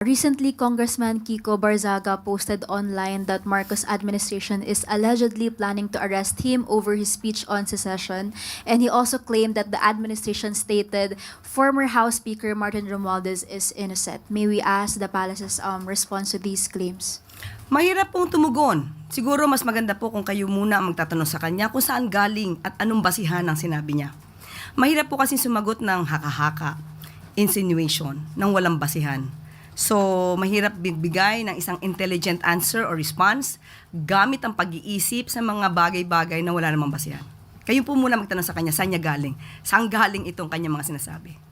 Recently, Congressman Kiko Barzaga posted online that Marcos administration is allegedly planning to arrest him over his speech on secession, and he also claimed that the administration stated former House Speaker Martin Romualdez is innocent. May we ask the palace's um, response to these claims? Mahirap pong tumugon. Siguro mas maganda po kung kayo muna ang magtatanong sa kanya kung saan galing at anong basihan ang sinabi niya. Mahirap po kasi sumagot ng haka-haka, insinuation, ng walang basihan. So, mahirap bigbigay ng isang intelligent answer or response gamit ang pag-iisip sa mga bagay-bagay na wala namang basihan. Kayo po muna magtanong sa kanya, saan niya galing? Saan galing itong kanyang mga sinasabi?